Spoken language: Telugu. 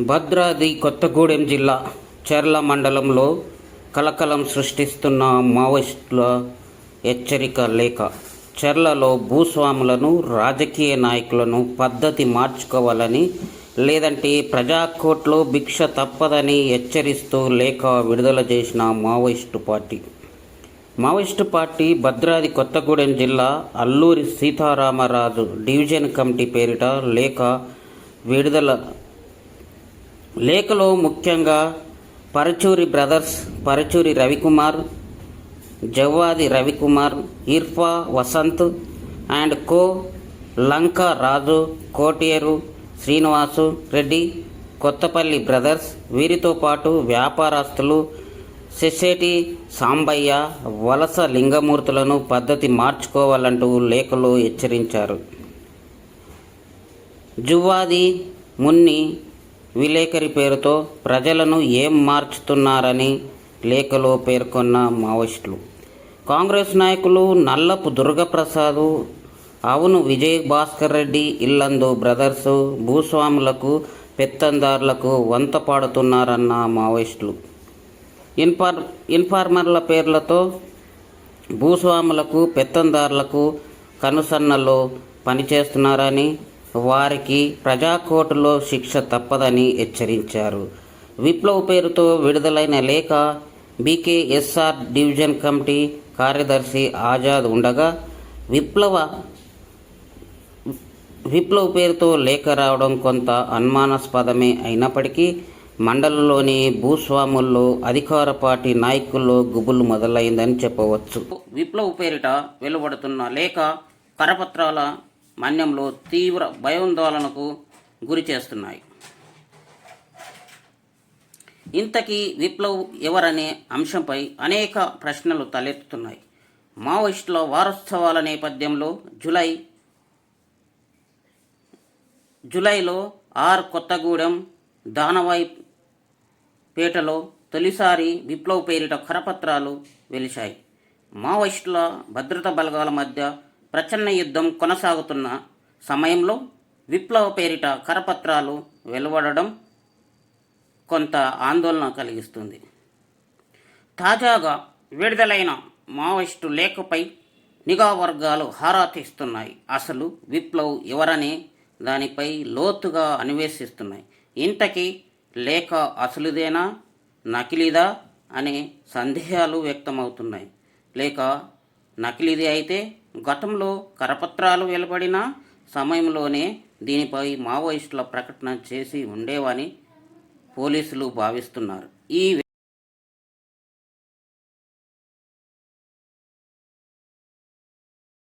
భద్రాద్రి కొత్తగూడెం జిల్లా చెర్ల మండలంలో కలకలం సృష్టిస్తున్న మావోయిస్టుల హెచ్చరిక లేఖ. చెర్లలో భూస్వాములను రాజకీయ నాయకులను పద్ధతి మార్చుకోవాలని లేదంటే ప్రజాకోట్లో భిక్ష తప్పదని హెచ్చరిస్తూ లేఖ విడుదల చేసిన Maoist party. Maoist party Bhadradri Kothagudem జిల్లా అల్లూరి సీతారామరాజు డివిజన్ కమిటీ పేరిట లేఖ విడుదల లేఖలో ముఖ్యంగా Paruchuri brothers Paruchuri Ravikumar Javvadi Ravikumar Irfa Vasant and co Lanka Raju Koteru Srinivasu Reddy Kothapalli brothers వీరితో పాటు వ్యాపారస్తులు సెసేటి సాంబయ్య వలస లింగమూర్తులను పద్ధతి మార్చుకోవాలంటూ లేఖలో హెచ్చరించారు. జువ్వాది మున్ని విలేకరి పేరుతో ప్రజలను ఏం మార్చుతున్నారని లేఖలో పేర్కొన్న మావోయిస్టులు. కాంగ్రెస్ నాయకులు నల్లపు దుర్గప్రసాదు అవును విజయ్ భాస్కర్ రెడ్డి ఇల్లందు బ్రదర్స్ భూస్వాములకు పెత్తందారులకు వంత పాడుతున్నారన్న మావోయిస్టులు. ఇన్ఫార్ ఇన్ఫార్మర్ల పేర్లతో భూస్వాములకు పెత్తందారులకు కనుసన్నలో పనిచేస్తున్నారని వారికి ప్రజాకోర్టులో శిక్ష తప్పదని హెచ్చరించారు. విప్లవ్ పేరుతో విడుదలైన లేఖ బీకేఎస్ఆర్ డివిజన్ కమిటీ కార్యదర్శి ఆజాద్ ఉండగా విప్లవ విప్లవ్ పేరుతో లేఖ రావడం కొంత అనుమానాస్పదమే అయినప్పటికీ మండలంలోని భూస్వాముల్లో అధికార పార్టీ నాయకుల్లో గుబులు మొదలైందని చెప్పవచ్చు. విప్లవ్ పేరిట వెలువడుతున్న లేఖ కరపత్రాల మన్యంలో తీవ్ర భయోందోళనకు గురి చేస్తున్నాయి. ఇంతకీ విప్లవ్ ఎవరనే అంశంపై అనేక ప్రశ్నలు తలెత్తుతున్నాయి. మావోయిస్టుల వారోత్సవాల నేపథ్యంలో జులై జులైలో ఆర్ కొత్తగూడెం దానవాయి పేటలో తొలిసారి విప్లవ్ పేరిట కరపత్రాలు వెలిశాయి. మావోయిస్టుల భద్రతా బలగాల మధ్య ప్రచన్న యుద్ధం కొనసాగుతున్న సమయంలో విప్లవ పేరిట కరపత్రాలు వెలువడడం కొంత ఆందోళన కలిగిస్తుంది. తాజాగా విడుదలైన మావోయిస్టు లేఖపై నిఘా వర్గాలు హారాతీస్తున్నాయి. అసలు విప్లవ్ ఎవరనే దానిపై లోతుగా అన్వేషిస్తున్నాయి. ఇంతకీ లేఖ అసలుదేనా నకిలీదా అనే సందేహాలు వ్యక్తమవుతున్నాయి. లేక నకిలీది అయితే గతంలో కరపత్రాలు వెలువడిన సమయంలోనే దీనిపై మావోయిస్టుల ప్రకటన చేసి ఉండేవని పోలీసులు భావిస్తున్నారు. ఈ